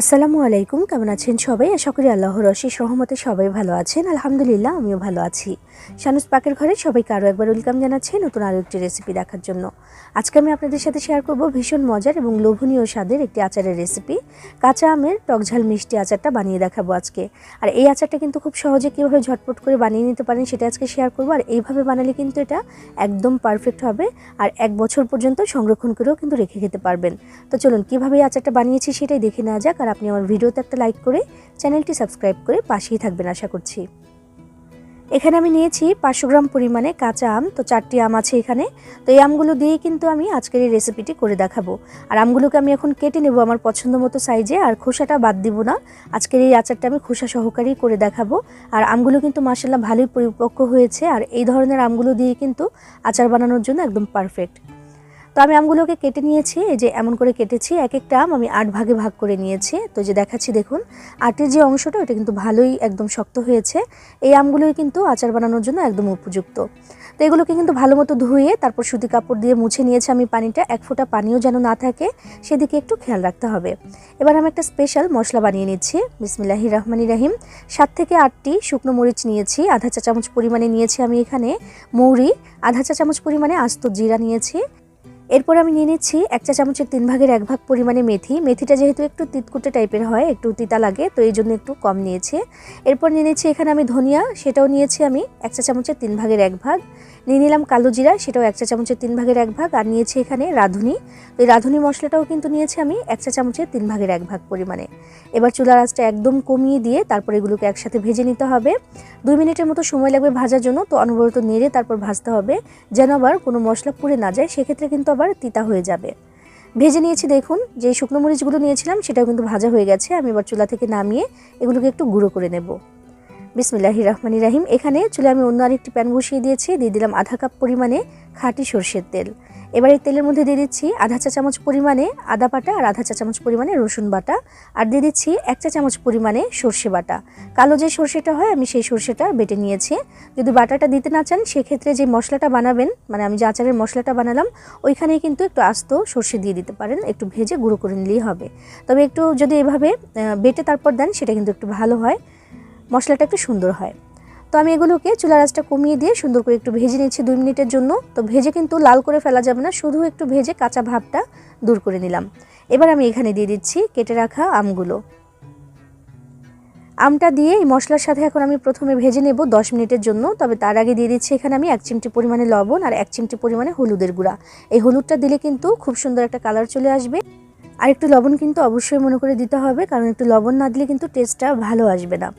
আসসালামু আলাইকুম, কেমন আছেন সবাই? আশা করি আল্লাহর অশেষ সহমতে সবাই ভালো আছেন। আলহামদুলিল্লাহ, আমিও ভালো আছি। শানুস পাকের ঘরে সবাইকে আরও একবার ওয়েলকাম জানাচ্ছি নতুন আরও একটি রেসিপি দেখার জন্য। আজকে আমি আপনাদের সাথে শেয়ার করব ভীষণ মজার এবং লোভনীয় স্বাদের একটি আচারের রেসিপি কাঁচা আমের টকঝাল মিষ্টি আচারটা বানিয়ে দেখাবো আজকে। আর এই আচারটা কিন্তু খুব সহজে কীভাবে ঝটপট করে বানিয়ে নিতে পারেন সেটা আজকে শেয়ার করব। আর এইভাবে বানালে কিন্তু এটা একদম পারফেক্ট হবে আর এক বছর পর্যন্ত সংরক্ষণ করেও কিন্তু রেখে খেতে পারবেন। তো চলুন, কীভাবে এই আচারটা বানিয়েছি সেটাই দেখে নেওয়া যাক। আর আপনি আমার ভিডিওতে একটা লাইক করে চ্যানেলটি সাবস্ক্রাইব করে পাশেই থাকবেন আশা করছি। এখানে আমি নিয়েছি পাঁচশো গ্রাম পরিমাণে কাঁচা আম, তো চারটি আম আছে এখানে। তো এই আমগুলো দিয়েই কিন্তু আমি আজকের এই রেসিপিটি করে দেখাবো। আর আমগুলোকে আমি এখন কেটে নেব আমার পছন্দ মতো সাইজে আর খোসাটা বাদ দিব না। আজকের এই আচারটা আমি খোসা সহকারেই করে দেখাবো। আর আমগুলো কিন্তু মাসাল্লাহ ভালোই পরিপক্ক হয়েছে। আর এই ধরনের আমগুলো দিয়ে কিন্তু আচার বানানোর জন্য একদম পারফেক্ট তো আমি আমগুলোকে কেটে নিয়েছি, এই যে এমন করে কেটেছি এক একটা আম আমি আট ভাগে ভাগ করে নিয়েছি। তো যে দেখাচ্ছি, দেখুন, আটের যে অংশটা ওটা কিন্তু ভালোই একদম শক্ত হয়েছে। এই আমগুলোই কিন্তু আচার বানানোর জন্য একদম উপযুক্ত। তো এগুলোকে কিন্তু ভালো মতো ধুয়ে, তারপর সুতি কাপড় দিয়ে মুছে নিয়েছি আমি পানিটা, এক ফোঁটা পানিও যেন না থাকে, সেদিকে একটু খেয়াল রাখতে হবে। এবার আমি একটা স্পেশাল মশলা বানিয়ে নিচ্ছি বিসমিল্লাহি রহমানি রাহিম। সাত থেকে আটটি শুকনো মরিচ নিয়েছি, আধা চা চামচ পরিমাণে নিয়েছি আমি এখানে। মৌরি, আধা চা চামচ পরিমাণে আস্ত জিরা নিয়েছি। এরপর আমি নিয়ে নিচ্ছি এক চা চামচের তিন ভাগের এক ভাগ পরিমাণে মেথি। মেথিটা যেহেতু একটু তিতকুটে টাইপের হয়, একটু তিতা লাগে, তো এই জন্য একটু কম নিয়েছে। এরপর নিয়ে নিচ্ছি এখানে আমি ধনিয়া, সেটাও নিয়েছি আমি এক চা চামচের তিন ভাগের এক ভাগ। নিয়ে নিলাম কালো জিরা, সেটাও এক চা চামচের তিন ভাগের এক ভাগ। আর নিয়েছি এখানে রাঁধুনি। তো এই রাঁধুনি মশলাটাও কিন্তু নিয়েছি আমি এক চা চামচের তিন ভাগের এক ভাগ পরিমাণে। এবার চুলার আঁচটা একদম কমিয়ে দিয়ে তারপর এগুলোকে একসাথে ভেজে নিতে হবে। দুই মিনিটের মতো সময় লাগবে ভাজার জন্য, তো অনবরত নেড়ে তারপর ভাজতে হবে। যেন আবার কোনো মশলা পুড়ে না যায়, সেক্ষেত্রে কিন্তু আবার তিতা হয়ে যাবে। ভেজে নিয়েছি দেখুন, যে শুকনো মরিচগুলো নিয়েছিলাম সেটাও কিন্তু ভাজা হয়ে গেছে, আমি এবার চুলা থেকে নামিয়ে এগুলোকে একটু গুঁড়ো করে নেব। বিসমিল্লাহি রহমানি রাহিম, এখানে চুলে আমি অন্য আরেকটি প্যান বসিয়ে দিয়েছি, দিয়ে দিলাম আধা কাপ পরিমাণে খাঁটি সর্ষের তেল। এবার এই তেলের মধ্যে দিয়ে দিচ্ছি আধা চা চামচ পরিমাণে আদা বাটা আর আধা চা চামচ পরিমাণে রসুন বাটা। আর দিয়ে দিচ্ছি এক চা চামচ পরিমাণে সর্ষে বাটা। কালো যে সর্ষেটা হয়, আমি সেই সর্ষেটা বেটে নিয়েছি। যদি বাটাটা দিতে না চান, সেক্ষেত্রে যে মশলাটা বানাবেন মানে আমি যে আচারের মশলাটা বানালাম, ওইখানেই কিন্তু একটু আস্ত সর্ষে দিয়ে দিতে পারেন। একটু ভেজে গুঁড়ো করে নিলেই হবে। তবে একটু যদি এভাবে বেটে তারপর দেন, সেটা কিন্তু একটু ভালো হয়। মশলাটা একটু সুন্দর হয়। তো আমি এগুলোকে চুলা আঁচটা কমিয়ে দিয়ে সুন্দর করে একটু ভেজে নিচ্ছি দুই মিনিটের জন্য। তো ভেজে কিন্তু লাল করে ফেলা যাবে না, শুধু একটু ভেজে কাঁচা ভাবটা দূর করে নিলাম। এবার আমি এখানে দিয়ে দিচ্ছি কেটে রাখা আমগুলো। আমটা দিয়ে এই মশলার সাথে এখন আমি প্রথমে ভেজে নেব দশ মিনিটের জন্য। তবে তার আগে দিয়ে দিচ্ছি এখানে আমি এক চিমটি পরিমাণে লবণ আর এক চিমটি পরিমাণে হলুদের গুঁড়া। এই হলুদটা দিলে কিন্তু খুব সুন্দর একটা কালার চলে আসবে। আর একটু লবণ কিন্তু অবশ্যই মনে করে দিতে হবে, কারণ একটু লবণ না দিলে কিন্তু টেস্টটা ভালো আসবে না।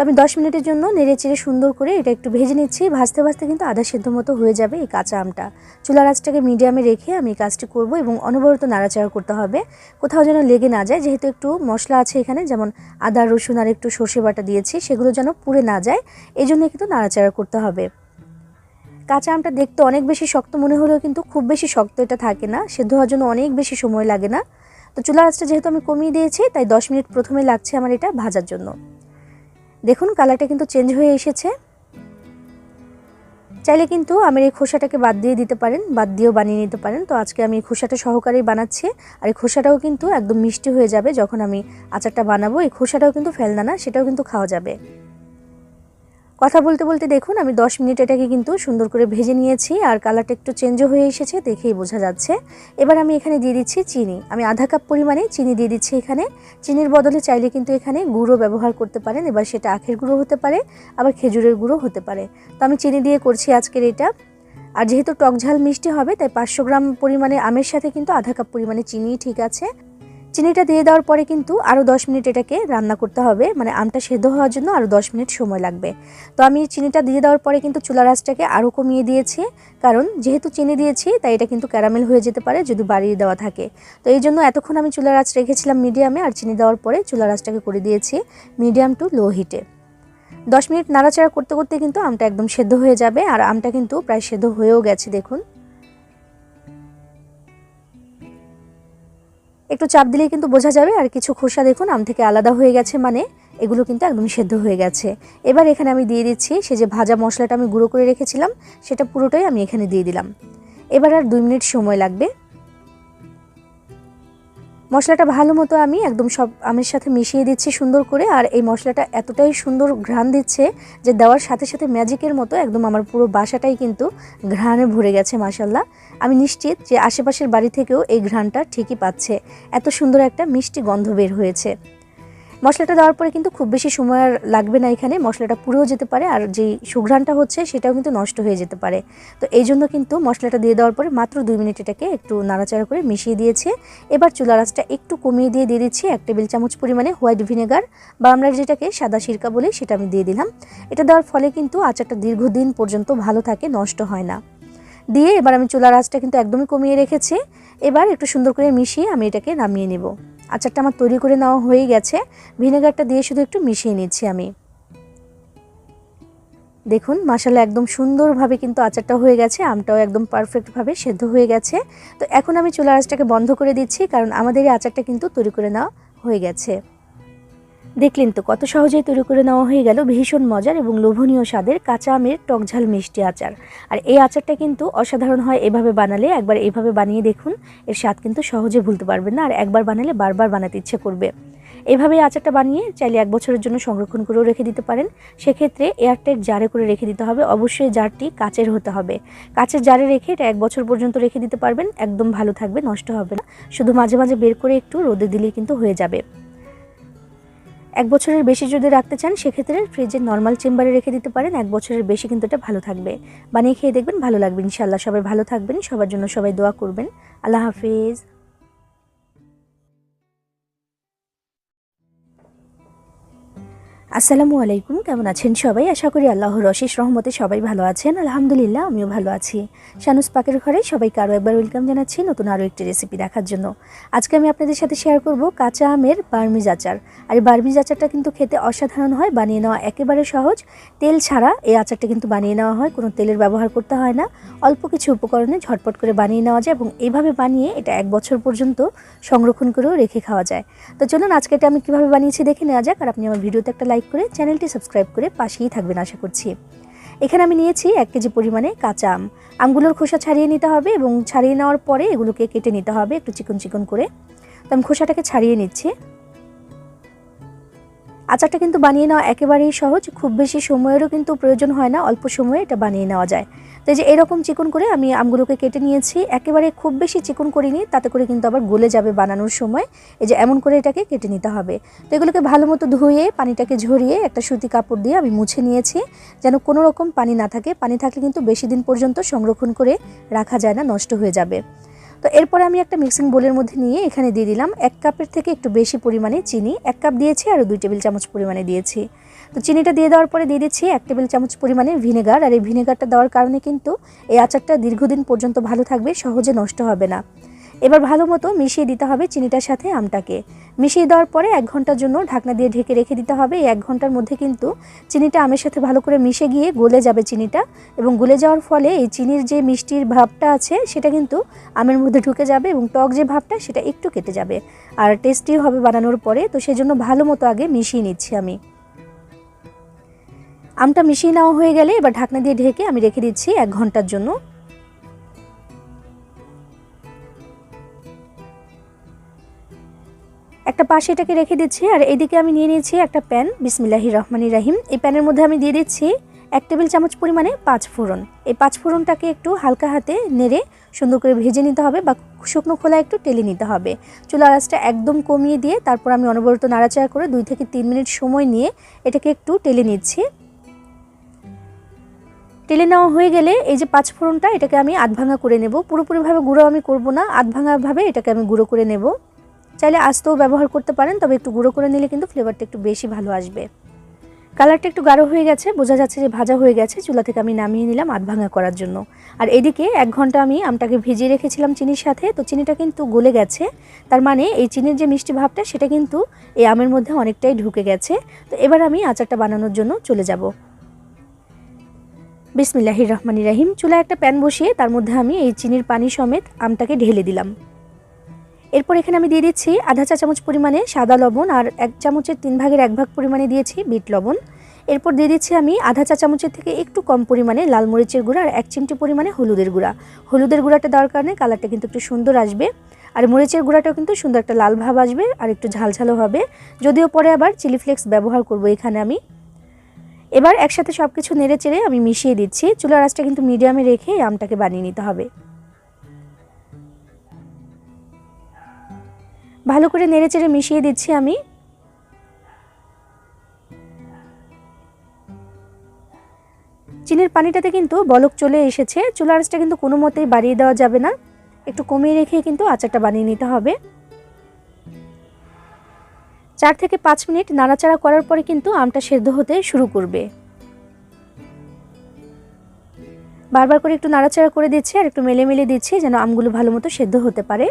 তো আমি দশ মিনিটের জন্য নেড়ে চেড়ে সুন্দর করে এটা একটু ভেজে নিচ্ছি। ভাজতে ভাজতে কিন্তু আধা সেদ্ধ মতো হয়ে যাবে এই কাঁচা আমটা। চুলার আঁচটাকে মিডিয়ামে রেখে আমি কাজটি করব এবং অনবরত নাড়াচাড়া করতে হবে। কোথাও যেন লেগে না যায়, যেহেতু একটু মশলা আছে এখানে, যেমন আদা, রসুন আর একটু সর্ষে বাটা দিয়েছি, সেগুলো যেন পুড়ে না যায় এই জন্য কিন্তু নাড়াচাড়া করতে হবে। কাঁচা আমটা দেখতে অনেক বেশি শক্ত মনে হলেও কিন্তু খুব বেশি শক্ত এটা থাকে না, সেদ্ধ হওয়ার জন্য অনেক বেশি সময় লাগে না। তো চুলার আঁচটা যেহেতু আমি কমিয়ে দিয়েছি, তাই দশ মিনিট প্রথমে লাগছে আমার এটা ভাজার জন্য। দেখুন কালারটা কিন্তু চেঞ্জ হয়ে এসেছে। চাইলে কিন্তু আমার এই খোসাটাকে বাদ দিয়ে দিতে পারেন, বাদ দিয়েও বানিয়ে নিতে পারেন। তো আজকে আমি এই খোসাটা সহকারেই বানাচ্ছি। আর এই খোসাটাও কিন্তু একদম মিষ্টি হয়ে যাবে যখন আমি আচারটা বানাবো। এই খোসাটাও কিন্তু ফেলনা না, সেটাও কিন্তু খাওয়া যাবে। কথা বলতে বলতে দেখুন, আমি 10 মিনিট এটাকে কিন্তু সুন্দর করে ভেজে নিয়েছি আর কালারটা একটু চেঞ্জও হয়ে এসেছে, দেখেই বোঝা যাচ্ছে। এবার আমি এখানে দিয়ে দিচ্ছি চিনি। আমি আধা কাপ পরিমাণে চিনি দিয়ে দিচ্ছি এখানে। চিনির বদলে চাইলে কিন্তু এখানে গুঁড়ো ব্যবহার করতে পারেন। এবার সেটা আখের গুঁড়ো হতে পারে, আবার খেজুরের গুঁড়ো হতে পারে। তো আমি চিনি দিয়ে করছি আজকের এটা। আর যেহেতু টক ঝাল মিষ্টি হবে, তাই পাঁচশো গ্রাম পরিমাণে আমের সাথে কিন্তু আধা কাপ পরিমাণে চিনি ঠিক আছে। চিনিটা দিয়ে দেওয়ার পরে কিন্তু আরও দশ মিনিট এটাকে রান্না করতে হবে। মানে আমটা সেদ্ধ হওয়ার জন্য আরও দশ মিনিট সময় লাগবে। তো আমি চিনিটা দিয়ে দেওয়ার পরে কিন্তু চুলা রাসটাকে আরও কমিয়ে দিয়েছি। কারণ যেহেতু চিনি দিয়েছি, তাই এটা কিন্তু ক্যারামেল হয়ে যেতে পারে যদি বাড়িয়ে দেওয়া থাকে। তো এই জন্য এতক্ষণ আমি চুলা রাস রেখেছিলাম মিডিয়ামে আর চিনি দেওয়ার পরে চুলা রাসটাকে করে দিয়েছি মিডিয়াম টু লো হিটে। দশ মিনিট নাড়াচাড়া করতে করতে কিন্তু আমটা একদম সেদ্ধ হয়ে যাবে। আর আমটা কিন্তু প্রায় সেদ্ধ হয়েও গেছে, দেখুন। একটু চাপ দিলেই কিন্তু বোঝা যাবে। আর কিছু খোসা দেখুন, আম থেকে আলাদা হয়ে গেছে মানে এগুলো কিন্তু একদম সেদ্ধ হয়ে গেছে। এবার এখানে আমি দিয়ে দিচ্ছি সে যে ভাজা মশলাটা আমি গুঁড়ো করে রেখেছিলাম, সেটা পুরোটাই আমি এখানে দিয়ে দিলাম। এবার আর দুই মিনিট সময় লাগবে। মশলাটা ভালো মতো আমি একদম সব আমের সাথে মিশিয়ে দিচ্ছি সুন্দর করে, আর এই মশলাটা এতটাই সুন্দর ঘ্রাণ দিচ্ছে যে দেওয়ার সাথে সাথে ম্যাজিকের মতো একদম আমার পুরো বাসাটাই কিন্তু ঘ্রাণে ভরে গেছে মাসাল্লাহ আমি নিশ্চিত যে আশেপাশের বাড়ি থেকেও এই ঘ্রাণটা ঠিকই পাচ্ছে। এত সুন্দর একটা মিষ্টি গন্ধ বের হয়েছে। মশলাটা দেওয়ার পরে কিন্তু খুব বেশি সময় আর লাগবে না এখানে, মশলাটা পুড়েও যেতে পারে আর যেই সুঘ্রাণটা হচ্ছে সেটাও কিন্তু নষ্ট হয়ে যেতে পারে। তো এই জন্য কিন্তু মশলাটা দিয়ে দেওয়ার পরে মাত্র দুই মিনিট এটাকে একটু নাড়াচাড়া করে মিশিয়ে দিয়েছে। এবার চুলা রাসটা একটু কমিয়ে দিয়ে দিয়ে দিচ্ছি এক টেবিল চামচ পরিমাণে হোয়াইট ভিনেগার বা আমরা যেটাকে সাদা সিরকা বলি সেটা আমি দিয়ে দিলাম। এটা দেওয়ার ফলে কিন্তু আচারটা দীর্ঘদিন পর্যন্ত ভালো থাকে, নষ্ট হয় না। দিয়ে এবার আমি চুলা রাসটা কিন্তু একদমই কমিয়ে রেখেছি। এবার একটু সুন্দর করে মিশিয়ে আমি এটাকে নামিয়ে নেব। আচারটা আমার তৈরি করে নেওয়া হয়ে গেছে। ভিনেগারটা দিয়ে শুধু একটু মিশিয়ে নিচ্ছি আমি। দেখুন মশালা একদম সুন্দরভাবে কিন্তু আচারটা হয়ে গেছে, আমটাও একদম পারফেক্টভাবে সেদ্ধ হয়ে গেছে। তো এখন আমি চুলা আঁচটাকে বন্ধ করে দিচ্ছি, কারণ আমাদের এই আচারটা কিন্তু তৈরি করে নেওয়া হয়ে গেছে। দেখলেন তো, কত সহজেই তৈরি করে নেওয়া হয়ে গেল ভীষণ মজার এবং লোভনীয় স্বাদের কাঁচা আমের টকঝাল মিষ্টি আচার। আর এই আচারটা কিন্তু অসাধারণ হয় এভাবে বানালে, একবার এভাবে বানিয়ে দেখুন, এর স্বাদ কিন্তু সহজে ভুলতে পারবেন না, আর একবার বানালে বারবার বানাতে ইচ্ছে করবে। এভাবে আচারটা বানিয়ে চাইলে এক বছরের জন্য সংরক্ষণ করেও রেখে দিতে পারেন। সেক্ষেত্রে এয়ারটেক জারে করে রেখে দিতে হবে, অবশ্যই জারটি কাচের হতে হবে। কাচের জারে রেখে এটা এক বছর পর্যন্ত রেখে দিতে পারবেন, একদম ভালো থাকবে, নষ্ট হবে না। শুধু মাঝে মাঝে বের করে একটু রোদে দিলেই কিন্তু হয়ে যাবে। এক বছরের বেশি যদি রাখতে চান, সেক্ষেত্রে ফ্রিজের নর্মাল চেম্বারে রেখে দিতে পারেন। এক বছরের বেশি কিন্তু এটা ভালো থাকবে। বানিয়ে খেয়ে দেখবেন ভালো লাগবে। ইনশাল্লাহ সবাই ভালো থাকবেন। সবার জন্য সবাই দোয়া করবেন। আল্লাহ হাফিজ। আসসালামু আলাইকুম, কেমন আছেন সবাই? আশা করি আল্লাহর রশিস রহমতে সবাই ভালো আছেন। আলহামদুলিল্লাহ, আমিও ভালো আছি। শানুস পাকের ঘরে সবাইকে আরও একবার ওয়েলকাম জানাচ্ছি নতুন আরও একটি রেসিপি দেখার জন্য। আজকে আমি আপনাদের সাথে শেয়ার করব কাঁচা আমের বার্মিজ আচার। আর এই বার্মিজ আচারটা কিন্তু খেতে অসাধারণ হয়, বানিয়ে নেওয়া একেবারে সহজ। তেল ছাড়া এই আচারটা কিন্তু বানিয়ে নেওয়া হয়, কোনো তেলের ব্যবহার করতে হয় না। অল্প কিছু উপকরণে ঝটপট করে বানিয়ে নেওয়া যায় এবং এইভাবে বানিয়ে এটা এক বছর পর্যন্ত সংরক্ষণ করেও রেখে খাওয়া যায়। তো চলুন আজকে এটা আমি কীভাবে বানিয়েছি দেখে নেওয়া যাক। আর আপনি আমার ভিডিওতে একটা লাইক করে চ্যানেলটি সাবস্ক্রাইব করে পাশেই থাকবেন আশা করছি। এখানে আমি নিয়েছি এক কেজি পরিমাণে কাঁচা আম। আমগুলোর খোসা ছাড়িয়ে নিতে হবে এবং ছাড়িয়ে নেওয়ার পরে এগুলোকে কেটে নিতে হবে একটু চিকন চিকন করে। তো আমি খোসাটাকে ছাড়িয়ে নিচ্ছি। আচারটা কিন্তু বানিয়ে নেওয়া একেবারেই সহজ, খুব বেশি সময়েরও কিন্তু প্রয়োজন হয় না, অল্প সময়ে এটা বানিয়ে নেওয়া যায়। তো যে এরকম চিকন করে আমি আমগুলোকে কেটে নিয়েছি। একেবারে খুব বেশি চিকন করিনি, তাতে করে কিন্তু আবার গলে যাবে বানানোর সময়। এই যে এমন করে এটাকে কেটে নিতে হবে। তো এগুলোকে ভালো মতো ধুয়ে পানিটাকে ঝরিয়ে একটা সুতি কাপড় দিয়ে আমি মুছে নিয়েছি, যেন কোনো রকম পানি না থাকে। পানি থাকলে কিন্তু বেশি দিন পর্যন্ত সংরক্ষণ করে রাখা যায় না, নষ্ট হয়ে যাবে। তো এরপরে আমি একটা মিক্সিং বোলের মধ্যে নিয়ে এখানে দিয়ে দিলাম এক কাপের থেকে একটু বেশি পরিমাণে চিনি, এক কাপ দিয়েছি আর দুই টেবিল চামচ পরিমাণে দিয়েছি। তো চিনিটা দিয়ে দেওয়ার পরে দিয়ে দিচ্ছি এক টেবিল চামচ পরিমাণে ভিনেগার আর এই ভিনেগারটা দেওয়ার কারণে কিন্তু এই আচারটা দীর্ঘদিন পর্যন্ত ভালো থাকবে, সহজে নষ্ট হবে না। এবার ভালো মতো মিশিয়ে দিতে হবে চিনিটার সাথে আমটাকে। মিশিয়ে দেওয়ার পরে এক ঘণ্টার জন্য ঢাকনা দিয়ে ঢেকে রেখে দিতে হবে। এই এক ঘণ্টার মধ্যে কিন্তু চিনিটা আমের সাথে ভালো করে মিশে গিয়ে গলে যাবে চিনিটা এবং গলে যাওয়ার ফলে এই চিনির যে মিষ্টির ভাবটা আছে সেটা কিন্তু আমের মধ্যে ঢুকে যাবে এবং টক যে ভাবটা সেটা একটু কেটে যাবে। আর টেস্টি হবে বানানোর পরে, তো সেজন্য ভালো মতো আগে মিশিয়ে নিচ্ছি আমি। আমটা মিশিয়ে নেওয়া হয়ে গেলে এবার ঢাকনা দিয়ে ঢেকে আমি রেখে দিচ্ছি এক ঘণ্টার জন্য। একটা পাশে এটাকে রেখে দিচ্ছি, আর এদিকে আমি নিয়ে নিয়েছি একটা প্যান। বিসমিল্লাহি রহমানি রাহিম। এই প্যানের মধ্যে আমি দিয়ে দিচ্ছি এক টেবিল চামচ পরিমাণে পাঁচ ফোড়ন। এই পাঁচ ফোড়নটাকে একটু হালকা হাতে নেড়ে সুন্দর করে ভেজে নিতে হবে বা শুকনো খোলা একটু টেলে নিতে হবে। চুলা আঁচটা একদম কমিয়ে দিয়ে তারপর আমি অনবরত নাড়াচাড়া করে দুই থেকে তিন মিনিট সময় নিয়ে এটাকে একটু টেলে নিচ্ছি। টেলে নেওয়া হয়ে গেলে এই যে পাঁচ ফোড়নটা এটাকে আমি আধ ভাঙা করে নেব। পুরোপুরিভাবে গুঁড়ো আমি করব না আধ ভাঙাভাবে এটাকে আমি গুঁড়ো করে নেব। চাইলে আস্তেও ব্যবহার করতে পারেন, তবে একটু গুঁড়ো করে নিলে কিন্তু ফ্লেভারটা একটু বেশি ভালো আসবে। কালারটা একটু গাঢ় হয়ে গেছে, বোঝা যাচ্ছে যে ভাজা হয়ে গেছে, চুলা থেকে আমি নামিয়ে নিলাম আধ ভাঙা করার জন্য। আর এদিকে এক ঘণ্টা আমি আমটাকে ভিজিয়ে রেখেছিলাম চিনির সাথে, তো চিনিটা কিন্তু গলে গেছে। তার মানে এই চিনির যে মিষ্টি ভাবটা, সেটা কিন্তু এই আমের মধ্যে অনেকটাই ঢুকে গেছে। তো এবার আমি আচারটা বানানোর জন্য চলে যাব। বিসমিল্লাহির রহমানির রাহিম, চুলায় একটা প্যান বসিয়ে তার মধ্যে আমি এই চিনির পানি সমেত আমটাকে ঢেলে দিলাম। এরপর এখানে আমি দিয়ে দিচ্ছি আধা চা চামচ পরিমাণে সাদা লবণ আর এক চামচের তিন ভাগের এক ভাগ পরিমাণে দিয়েছি বিট লবণ। এরপর দিয়ে দিচ্ছি আমি আধা চা চামচের থেকে একটু কম পরিমাণে লাল মরিচের গুঁড়া আর এক চিমটি পরিমাণে হলুদের গুঁড়া। হলুদের গুঁড়াটা দেওয়ার কারণে কালারটা কিন্তু একটু সুন্দর আসবে আর মরিচের গুঁড়াটাও কিন্তু সুন্দর একটা লাল ভাব আসবে আর একটু ঝালঝালও হবে। যদিও পরে আবার চিলি ফ্লেক্স ব্যবহার করব এখানে আমি। এবার একসাথে সব কিছু নেড়ে চেড়ে আমি মিশিয়ে দিচ্ছি। চুলার আঁচটা কিন্তু মিডিয়ামে রেখে আমটাকে বানিয়ে নিতে হবে। ভালো করে নেড়ে চেড়ে মিশিয়ে দিচ্ছি আমি। চিনির পানিটাতে কিন্তু বলক চলে এসেছে। চুলা আঁচটা কিন্তু কোনো মতেই বাড়িয়ে দেওয়া যাবে না। একটু কমিয়ে রেখে কিন্তু আচারটা বানিয়ে নিতে হবে। চার থেকে পাঁচ মিনিট নাড়াচাড়া করার পরে কিন্তু আমটা সেদ্ধ হতে শুরু করবে। বারবার করে একটু নাড়াচাড়া করে দিচ্ছি আর একটু মেলে মেলে দিচ্ছি যেন আমগুলো ভালো মতো সেদ্ধ হতে পারে।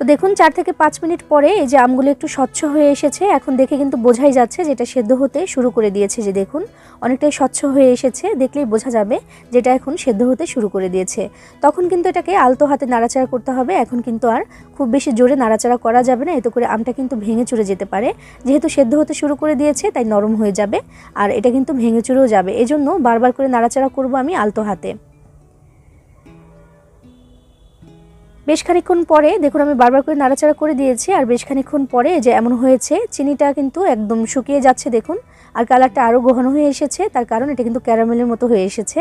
তো দেখুন, চার থেকে পাঁচ মিনিট পরে এই যে আমগুলো একটু স্বচ্ছ হয়ে এসেছে, এখন দেখে কিন্তু বোঝাই যাচ্ছে যেটা সেদ্ধ হতে শুরু করে দিয়েছে যে দেখুন, অনেকটাই স্বচ্ছ হয়ে এসেছে, দেখলেই বোঝা যাবে যেটা এখন সেদ্ধ হতে শুরু করে দিয়েছে। তখন কিন্তু এটাকে আলতো হাতে নাড়াচাড়া করতে হবে, এখন কিন্তু আর খুব বেশি জোরে নাড়াচাড়া করা যাবে না, এতে করে আমটা কিন্তু ভেঙে চুরে যেতে পারে। যেহেতু সেদ্ধ হতে শুরু করে দিয়েছে, তাই নরম হয়ে যাবে, আর এটা কিন্তু ভেঙে চুরেও যাবে। এজন্য বারবার করে নাড়াচাড়া করব আমি আলতো হাতে। বেশ খানিক্ষণ পরে, দেখুন আমি বারবার করে নাড়াচাড়া করে দিয়েছি, আর বেশ খানিক্ষণ পরে যে এমন হয়েছে, চিনিটা কিন্তু একদম শুকিয়ে যাচ্ছে, দেখুন। আর কালারটা আরও গহন হয়ে এসেছে, তার কারণ এটা কিন্তু ক্যারামেলের মতো হয়ে এসেছে।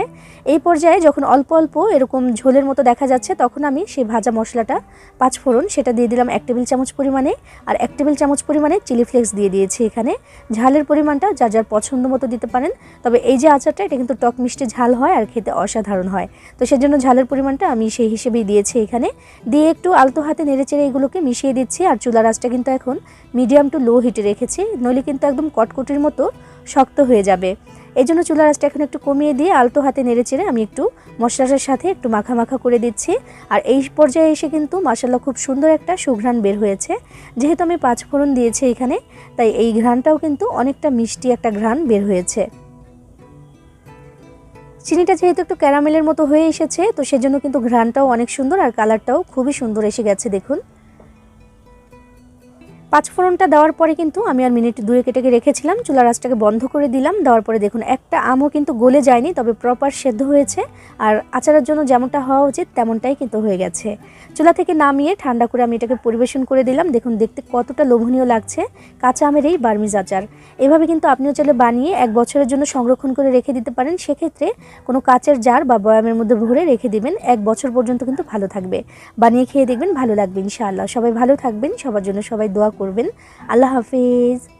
এই পর্যায়ে যখন অল্প অল্প এরকম ঝোলের মতো দেখা যাচ্ছে, তখন আমি সেই ভাজা মশলাটা, পাঁচ ফোড়ন, সেটা দিয়ে দিলাম এক টেবিল চামচ পরিমাণে, আর এক টেবিল চামচ পরিমাণে চিলি ফ্লেক্স দিয়ে দিয়েছি এখানে। ঝালের পরিমাণটা যার যার পছন্দ মতো দিতে পারেন, তবে এই যে আচারটা, এটা কিন্তু টক মিষ্টি ঝাল হয় আর খেতে অসাধারণ হয়। তো সেজন্য ঝালের পরিমাণটা আমি সেই হিসেবেই দিয়েছি এখানে। দিয়ে একটু আলতো হাতে নেড়েচেড়ে এগুলোকে মিশিয়ে দিচ্ছি, আর চুলার আঁচটা কিন্তু এখন মিডিয়াম টু লো হিটে রেখেছি। নইলে কিন্তু একদম কটকটির মতো শক্ত হয়ে যাবে। এই জন্য চুলার আঁচটা এখন একটু কমিয়ে দিয়ে আলতো হাতে নেড়ে চেড়ে আমি একটু মশলাটার সাথে একটু মাখা মাখা করে দিচ্ছি। আর এই পর্যায়ে এসে কিন্তু মশলা খুব সুন্দর একটা সুঘ্রাণ বের হয়েছে। যেহেতু আমি পাঁচ ফোড়ন দিয়েছি এখানে, তাই এই ঘ্রাণটাও কিন্তু অনেকটা মিষ্টি একটা ঘ্রাণ বের হয়েছে। চিনিটা যেহেতু একটু ক্যারামেলের মতো হয়ে এসেছে, তো সেজন্য কিন্তু ঘ্রাণটাও অনেক সুন্দর আর কালারটাও খুবই সুন্দর এসে গেছে দেখুন। পাঁচ ফোড়নটা দেওয়ার পরে কিন্তু আমি আর মিনিট দুয়ে কেটে রেখেছিলাম চুলার আঁচটাকে বন্ধ করে দিলাম, দেওয়ার পরে দেখুন একটা আমও কিন্তু গলে যায়নি, তবে প্রপার সেদ্ধ হয়েছে আর আচারের জন্য যেমনটা হওয়া উচিত তেমনটাই কিন্তু হয়ে গেছে। চুলা থেকে নামিয়ে ঠান্ডা করে আমি এটাকে পরিবেশন করে দিলাম, দেখুন দেখতে কতটা লোভনীয় লাগছে কাঁচা আমের এই বার্মিজ আচার। এভাবে কিন্তু আপনিও চাইলে বানিয়ে এক বছরের জন্য সংরক্ষণ করে রেখে দিতে পারেন, সেক্ষেত্রে কোনো কাচের জার বা বয়ামের মধ্যে ভরে রেখে দিবেন, এক বছর পর্যন্ত কিন্তু ভালো থাকবে। বানিয়ে খেয়ে দেখবেন ভালো লাগবে ইনশাআল্লাহ। সবাই ভালো থাকবেন, সবার জন্য সবাই দোয়া করবেন। আল্লাহ হাফিজ।